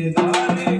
ఏ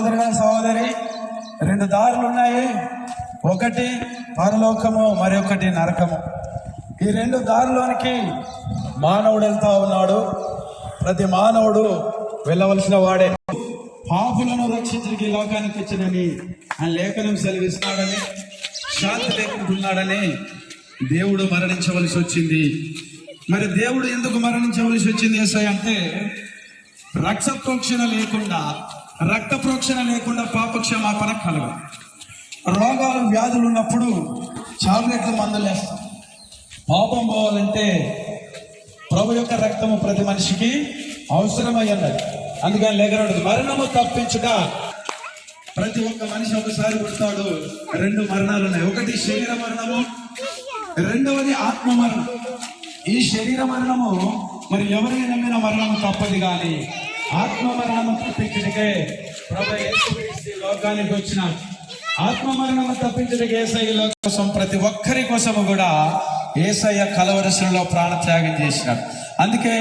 సహోదరుడా సహోదరి రెండు దారులు ఉన్నాయి ఒకటి పరలోకము మరొకటి నరకము. ఈ రెండు దారిలోనికి మానవుడు వెళ్తా ఉన్నాడు. ప్రతి మానవుడు వెళ్ళవలసిన వాడే. పాపులను రక్షించడానికి ఈ లోకానికి వచ్చినని ఆ లేఖనం సెలవిస్తున్నాడని శాంతి లేకుంటున్నాడని దేవుడు మరణించవలసి వచ్చింది. మరి దేవుడు ఎందుకు మరణించవలసి వచ్చింది ఎస్ఐ అంటే రక్షప్రోక్షణ లేకుండా రక్త ప్రోక్షణ లేకుండా పాపక్షమాపణ కలగదు రోగాలు వ్యాధులు ఉన్నప్పుడు చాక్లెట్లు మందులు వేస్తాం. పాపం పోవాలంటే ప్రభు యొక్క రక్తము ప్రతి మనిషికి అవసరమై ఉన్నది అందుకని లేఖనాడు మరణము తప్పించుట ప్రతి ఒక్క మనిషి ఒకసారి పుడతాడు. రెండు మరణాలు ఉన్నాయి. ఒకటి శరీర మరణము రెండవది ఆత్మ మరణం ఈ శరీర మరణము మరి ఎవరిని నమ్మిన మరణము తప్పదు కానీ ఆత్మమరణము మరణము ప్రభు లోకానికి వచ్చిన ఆత్మమరణము తప్పించడానికి తప్పించుటకే ఏసయ్య కోసం ప్రతి ఒక్కరి కోసము కూడా ఏసయ్య కలవరసులో ప్రాణ త్యాగం చేసినాడు. అందుకే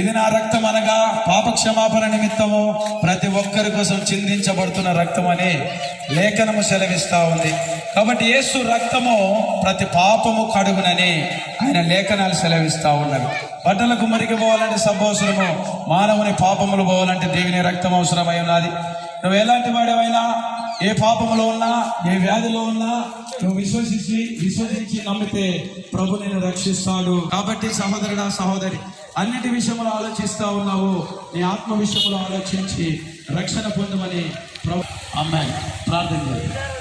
ఇది నా రక్తం అనగా పాప క్షమాపణ నిమిత్తము ప్రతి ఒక్కరి కోసం చిందించబడుతున్న రక్తం అని లేఖనము సెలవిస్తా ఉంది. కాబట్టి యేసు రక్తము ప్రతి పాపము కడుగునని ఆయన లేఖనాలు సెలవిస్తూ ఉన్నవి బట్టలకు మురికి పోవాలంటే సబ్బు అవసరము మానవుని పాపములు పోవాలంటే దేవుని రక్తం అవసరమై ఉన్నది. నువ్వు ఎలాంటి వాడవైనా ఏ పాపములో ఉన్నా ఏ వ్యాధిలో ఉన్నా నువ్వు విశ్వసించి విశ్వసించి నమ్మితే ప్రభు నేను రక్షిస్తాడు. కాబట్టి సహోదరుడా సహోదరి అన్నిటి విషయంలో ఆలోచిస్తూ ఉన్నావు. నీ ఆత్మ విషయంలో ఆలోచించి రక్షణ పొందమని ప్రభు అమ్మాయి ప్రార్థన చేయండి